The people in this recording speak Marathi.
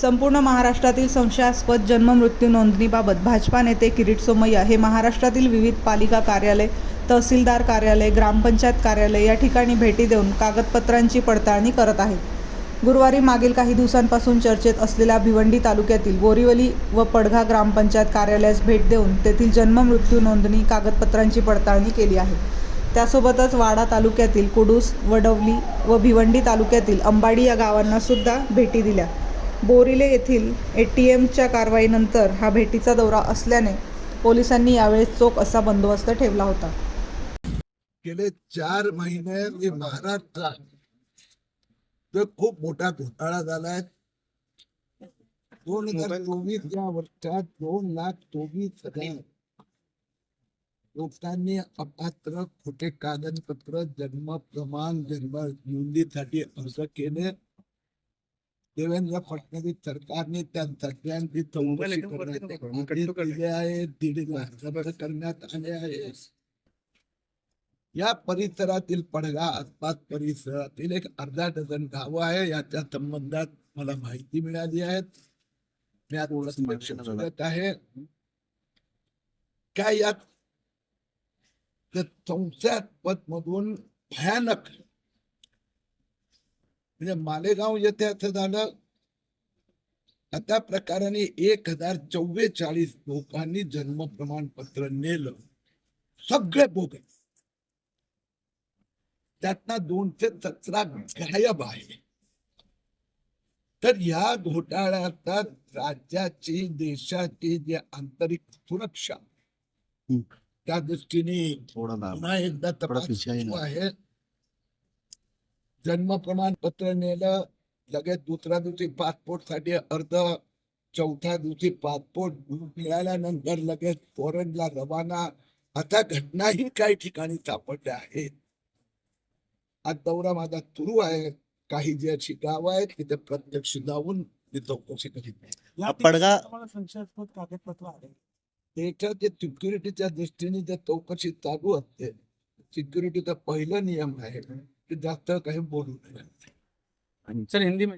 संपूर्ण महाराष्ट्रातील संशयास्पद जन्ममृत्यू नोंदणीबाबत भाजपा नेते किरीट सोमय्या हे महाराष्ट्रातील विविध पालिका कार्यालय तहसीलदार कार्यालय ग्रामपंचायत कार्यालय या ठिकाणी भेटी देऊन कागदपत्रांची पडताळणी करत आहेत. गुरुवारी मागील काही दिवसांपासून चर्चेत असलेल्या भिवंडी तालुक्यातील बोरीवली व पडघा ग्रामपंचायत कार्यालयास भेट देऊन तेथील जन्ममृत्यू नोंदणी कागदपत्रांची पडताळणी केली आहे. त्यासोबतच वाडा तालुक्यातील कुडूस वडवली व भिवंडी तालुक्यातील अंबाडी या गावांना सुद्धा भेटी दिल्या. बोरिले येथील ए टी एमच्या कारवाईनंतर हा भेटीचा दौरा असल्याने पोलिसांनी यावेळेस चोख असा बंदोबस्त ठेवला होता. गेले चार महिने मी महाराष्ट्रात खूप मोठा घोटाळा झालाय. दोन हजार चोवीस या वर्षात दोन लाख चोवीस हजार लोकांनी अपात्र खोटे कागदपत्र जन्म प्रमाण जन्म नोंदीसाठी अर्ज केले. देवेंद्र फडणवीस सरकारने त्या सगळ्यांची चौकशी आहे दीड जप्त करण्यात आले आहे. या परिसरातील पडगा आसपास परिसरातील एक अर्धा डझन गावं आहे याच्या संबंधात मला माहिती मिळाली आहे. बघत आहे. काय यात? संशयास्पद मधून भयानक म्हणजे मालेगाव येथे असं झालं. आता प्रकाराने एक हजार चव्वेचाळीस लोकांनी जन्म प्रमाणपत्र नेलं. सगळे बोगस त्यातनं दोनशे सतरा गायब आहे. तर या घोटाळ्याचा राज्याची देशाची जी आंतरिक सुरक्षा त्या दृष्टीने पुन्हा एकदा तपास आहे. जन्म प्रमाणपत्र नेलं लगेच दुसऱ्या दिवशी पासपोर्टसाठी अर्ज चौथ्या दिवशी पासपोर्ट मिळाल्यानंतर लगेच फॉरेनला रवाना. आता घटनाही काही ठिकाणी सापडल्या आहेत. आज दौरा माझा सुरू आहे. काही जी अशी गावं आहेत तिथे प्रत्यक्ष जाऊन मी चौकशी करीत हा पडगा- संशयास्पद कागदपत्र आले त्याच्या ते सिक्युरिटीच्या दृष्टीने जर चौकशी चालू असते सिक्युरिटीचा पहिला नियम आहे. की जास्त काही बोलू नये. सर हिंदी में